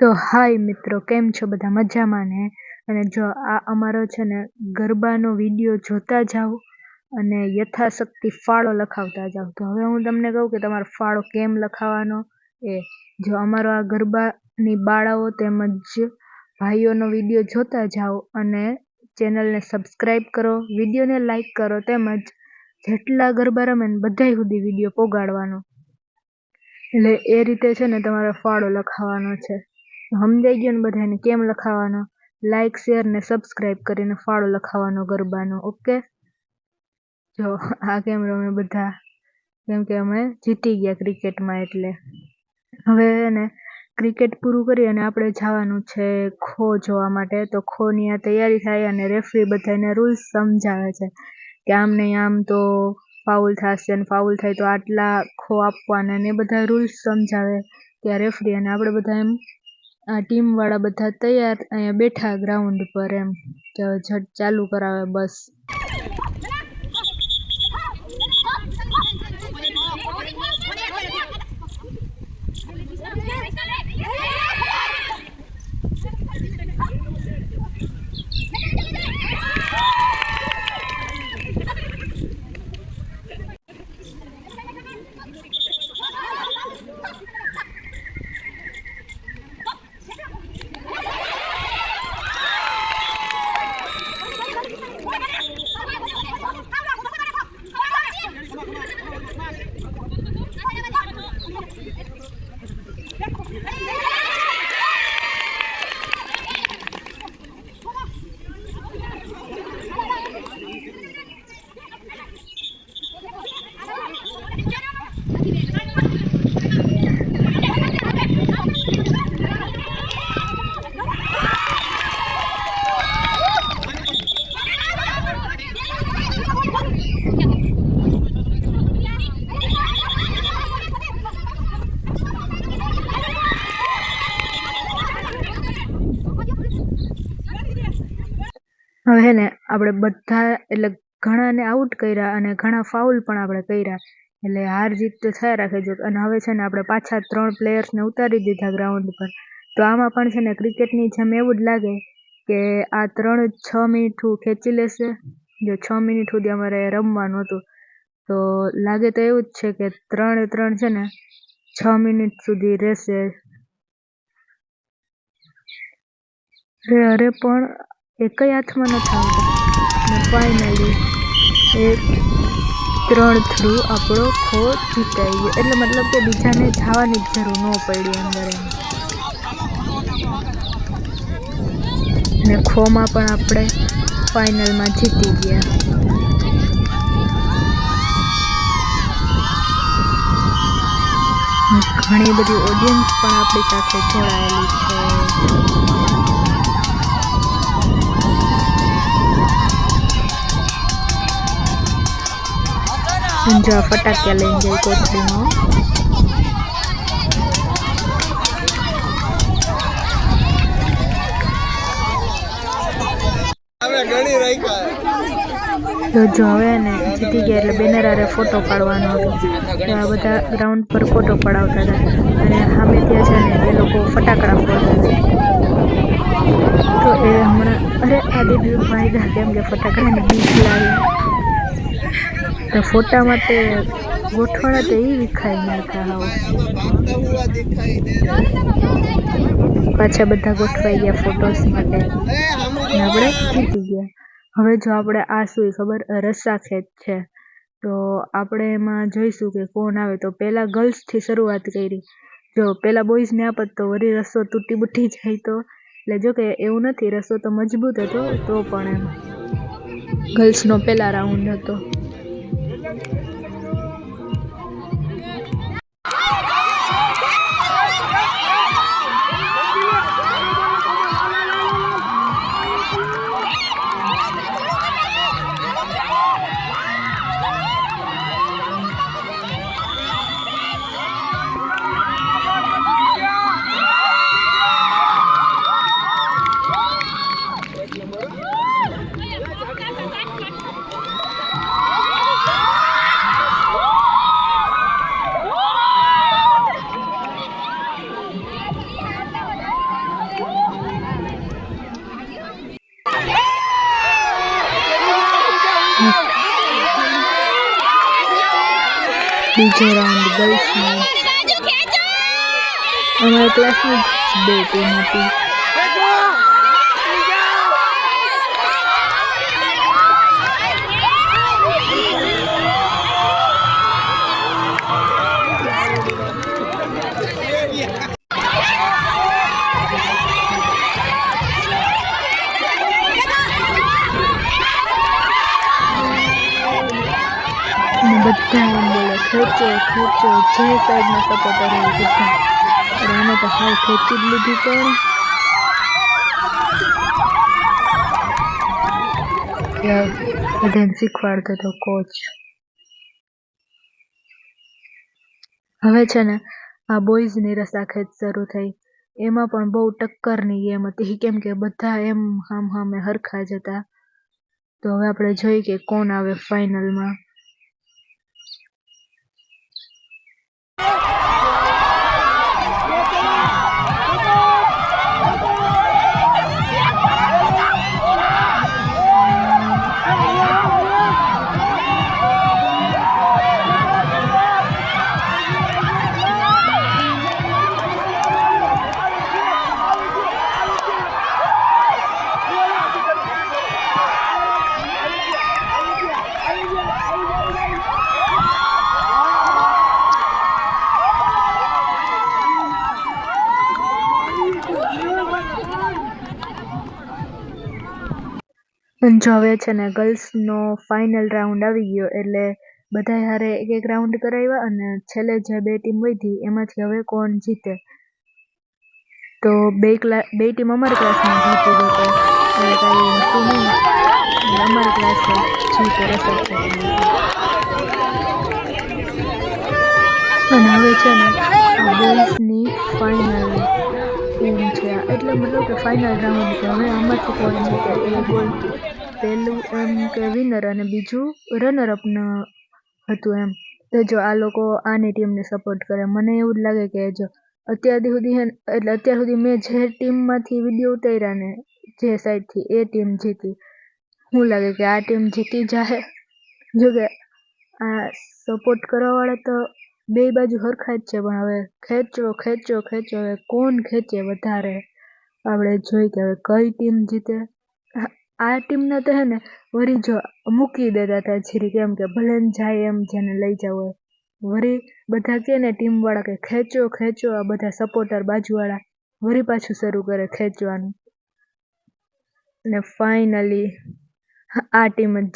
તો હાય મિત્રો, કેમ છો બધા? મજામાં ને? અને જો આ અમારો છે ને ગરબાનો વીડિયો જોતા જાઓ અને યથાશક્તિ ફાળો લખાવતા જાઓ. તો હવે હું તમને કહું કે તમારો ફાળો કેમ લખાવવાનો એ જો અમારો આ ગરબાની બાળાઓ તેમજ ભાઈઓનો વીડિયો જોતા જાઓ અને ચેનલને સબસ્ક્રાઈબ કરો, વિડીયોને લાઈક કરો તેમજ જેટલા ગરબા રમે ને બધાય સુધી વીડિયો પોગાડવાનો. એટલે એ રીતે છે ને તમારો ફાળો લખાવવાનો છે. સમજાઈ ગયો ને બધાને કેમ લખાવાનો? લાઈક શેર ને સબસ્ક્રાઈબ કરીને ફાળો લખાવાનો ગરબાનો ઓકે જો, આ કેમ રમે બધા, કેમ કે અમે જીતી ગયા ક્રિકેટમાં એટલે. હવે ને ક્રિકેટ પૂરું કરી અને આપણે જવાનું છે ખો જોવા માટે. તો ખોની આ તૈયારી થાય અને રેફરી બધાને રૂલ્સ સમજાવે છે કે આમ નહીં, આમ તો ફાઉલ થશે ને ફાઉલ થાય તો આટલા ખો આપવાના ને બધા રૂલ્સ સમજાવે ત્યાં રેફરી અને આપણે બધા એમ ટીમવાળા બધા તૈયાર અહીંયા બેઠા ગ્રાઉન્ડ પર એમ કે હવે ચાલુ કરાવે બસ. હવે હે ને, આપણે બધા એટલે ઘણાને આઉટ કર્યા અને ઘણા ફાઉલ પણ આપણે કર્યા. એટલે હાર જીત તો થયા રાખે જો. અને હવે છે ને, આપણે પાછા ત્રણ પ્લેયર્સને ઉતારી દીધા ગ્રાઉન્ડ પર. તો આમાં પણ છે ને ક્રિકેટની જેમ એવું જ લાગે કે આ ત્રણ છ મિનિટ ખેંચી લેશે. જો છ મિનિટ સુધી અમારે રમવાનું હતું. તો લાગે તો એવું જ છે કે ત્રણે ત્રણ છે ને, છ મિનિટ સુધી રહેશે. અરે, પણ એકય હાથમાં નથી આવતા? ને ફાઇનલી એ ત્રણ થ્રુ આપણો ખો જીતાઈ ગયો. એટલે મતલબ કે બીજાને જવાની જરૂર ન પડી અંદર એમ. ને ખોમાં પણ આપણે ફાઇનલમાં જીતી ગયા. ઘણી બધી ઓડિયન્સ પણ આપણી સાથે જોડાયેલી છે. જો ફટાકિયા લઈને જાય કોથળીમાં જો હવે ને જીતી ગયા એટલે બેનર ફોટો પાડવાનો હતો તો આ બધા ગ્રાઉન્ડ પર ફોટો પડાવતા હતા અને સામે ત્યાં છે ને એ લોકો ફટાકડા ફોડતા તો એ હમણાં અરે આ દીદી ભાઈ કેમ કે ફટાકડાની બીક લાગે તો ફોટા માટે ગોઠવણા તો એ વિખાઈ નાખ્યા હાવ પાછા બધા ગોઠવાઈ ગયા ફોટોસ માટે. આપણે જીતી ગયા? હવે જો આપણે આ શું ખબર? રસ્સા ખેંચ છે. તો આપણે એમાં જોઈશું કે કોણ આવે. તો પહેલાં ગર્લ્સથી શરૂઆત કરી. જો પહેલાં બોયઝને આપત તો વળી રસ્સો તૂટી બૂટી જાય તો. એટલે જો કે એવું નથી રસ્સો તો મજબૂત હતો તો પણ એમ. ગર્લ્સનો પહેલા રાઉન્ડ હતો. બીજો રાઉન્ડ ગર્લ્સનો અમારા ક્લાસની જ બે ખેંચો ખેંચો જે સાઈડમાં સપોર્ટર હોય બધા. અને તો હાલ ખેંચી જ લીધી પણ. બધાને શીખવાડતો હતો કોચ હવે છે ને આ બોયઝની રસાખેચ શરૂ થઈ. એમાં પણ બહુ ટક્કરની ગેમ હતી. કેમ કે બધા એમ હામ હામે હરખા જ હતા. તો હવે આપણે જોઈએ કે કોણ આવે ફાઇનલમાં અને જો હવે છે ને ગર્લ્સનો ફાઇનલ રાઉન્ડ આવી ગયો. એટલે બધાય હારે એક એક રાઉન્ડ કરાવ્યા અને છેલ્લે જે બે ટીમ વધી એમાંથી હવે કોણ જીતે? તો બે ક્લા બે ટીમ અમારા ક્લાસમાં જીતી ગઈ તો કાંઈ હતું નહીં અમારા ક્લાસ જીતે રસદ અને હવે છે ને ગર્લ્સની ફાઇનલ એમ છે. એટલે મતલબ કે ફાઇનલ રાઉન્ડ છે. હવે આમાંથી કોણ જીતે? એ બોલ પહેલું એમ કે વિનર અને બીજું રનર અપ હતું એમ. તો જો આ લોકો આની ટીમને સપોર્ટ કરે. મને એવું જ લાગે કે જો અત્યાર સુધી એટલે અત્યાર સુધી મેં જે ટીમમાંથી વીડિયો ઉતાર્યા ને, જે સાઈડથી એ ટીમ જીતી. હું લાગે કે આ ટીમ જીતી જાહે. જો કે આ સપોર્ટ કરવાવાળા તો બે બાજુ હરખા જ છે, પણ હવે ખેંચો ખેંચો ખેંચો, હવે કોણ ખેંચે વધારે? આપણે જોઈ કે હવે કઈ ટીમ જીતે. આ- ટીમને તો હે ને વળી જો મૂકી દેતા હતા જીરી કેમ કે ભલે જાય એમ જેને લઈ જવું વળી બધા કે ને ટીમવાળા કે ખેંચો ખેંચો આ બધા સપોર્ટર બાજુવાળા. વળી પાછું શરૂ કરે ખેંચવાનું. અને ફાઇનલી આ ટીમ જ